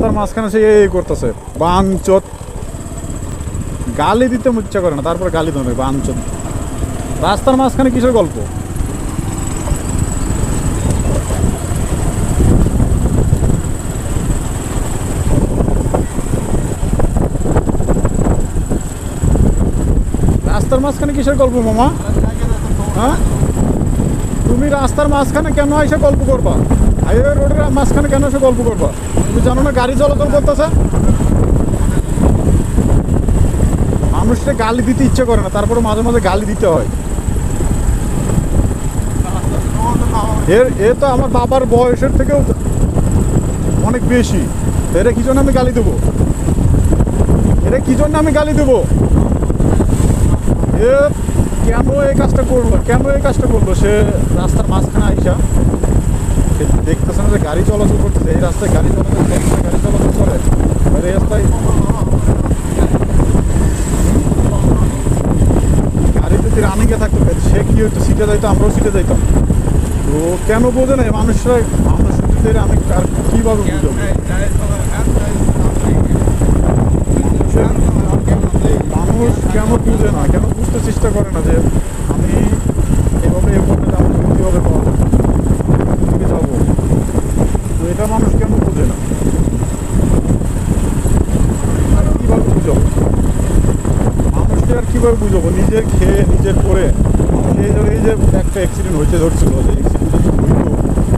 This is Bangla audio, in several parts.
রাস্তার মাঝখানে সে এই করতেছে, বাঞ্চত। গালি দিতে ইচ্ছা করে না, তারপরে গালি দেবে বাঞ্চত। রাস্তার মাঝখানে কিসের গল্প? রাস্তার মাঝখানে কিসের গল্প, মামা? হ্যাঁ? তুমি রাস্তার মাঝখানে কেন এসে গল্প করবা? হাইওয়ে রোডের মাঝখানে কেন এসে গল্প করবা? তুমি জানো না গাড়ি চলাচল করতেছে? মানুষকে গালি দিতে ইচ্ছে করে না, তারপরে মাঝে মাঝে গালি দিতে হয়। এর, এ তো আমার বাবার বয়সের থেকেও অনেক বেশি। এরা কি জন্য আমি গালি দেবো? এরা কি জন্য আমি গালি দেবো? এ কেন এই কাজটা করল কেন এই কাজটা করল। সে রাস্তার মাঝখানে আইসা, সে দেখতেছে না যে গাড়ি চলাচল করতেছে, এই রাস্তায় গাড়ি চলাচল গাড়ি চলাচল করে এই রাস্তায় গাড়ি যদি রানিংয়ে থাকতো সে কি হইতো? সিটে যাইতো, আমরাও সিটে যাইতাম। তো কেন বোঝে না মানুষরা মানুষ আমি আর কীভাবে বুঝাবো মানুষ কেন বুঝে না কেন বুঝতে চেষ্টা করে না যে আমি এভাবে এভাবে যাব কীভাবে পাওয়া যাবে? দিকে যাব। তো এটা মানুষ কেন বোঝে না? কীভাবে বুঝাবো? মানুষকে আর কীভাবে বুঝাবো? নিজের খেয়ে, নিজের করে। সেই ধরে এই যে একটা অ্যাক্সিডেন্ট হয়েছে, ধরছিল যে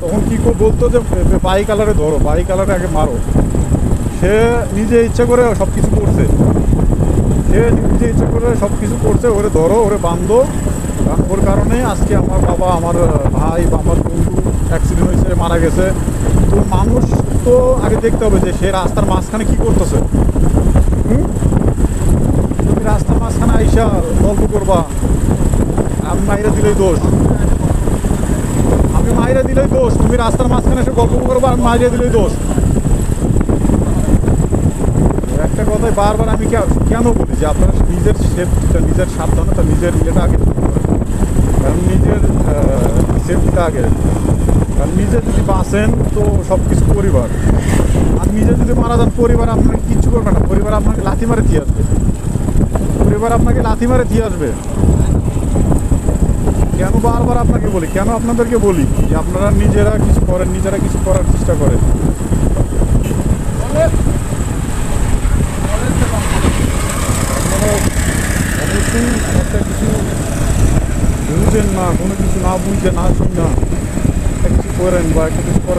তখন কী করে বলতো যে বাই কালারে ধরো, বাই কালারে আগে মারো? সে নিজে ইচ্ছা করে সব কিছু করছে। সে নিজে ইচ্ছে করে সব কিছু করছে, ওরে ধরো, ওরে বান্ধো। ওর কারণে আজকে আমার বাবা, আমার ভাই বা আমার বন্ধু অ্যাক্সিডেন্ট হয়েছে, মারা গেছে। তো মানুষ তো আগে দেখতে হবে যে সে রাস্তার মাঝখানে কি করতেছে। তুমি রাস্তার মাঝখানে আইসা গল্প করবা। আমি মাইরা দিলেই দোষ। আমি মাইরা দিলেই দোষ। তুমি রাস্তার মাঝখানে এসে গল্প করবা, আমি মাইরা দিলেই দোষ একটা কথাই বারবার আমি কেন বলি যে আপনারা নিজের সেফটিটা নিজের সাবধানতা, নিজের ইয়েটা আগে কারণ নিজের সেফটিটা আগে কারণ নিজে যদি বাঁচেন তো সব কিছু পরিবার। আর নিজে যদি মারা যান, পরিবার আপনাকে কিচ্ছু করবে না। পরিবার আপনাকে লাথি মারে দিয়ে আসবে। পরিবার আপনাকে লাথি মারে দিয়ে আসবে। কেন বারবার আপনাকে বলি? কেন আপনাদেরকে বলি যে আপনারা নিজেরা কিছু করেন, নিজেরা কিছু করার চেষ্টা করেন আপনারা অবশ্যই একটা কিছু বুঝেন না, কোনো কিছু না বুঝে না শুনে একটা কিছু করেন বা একটা কিছু করার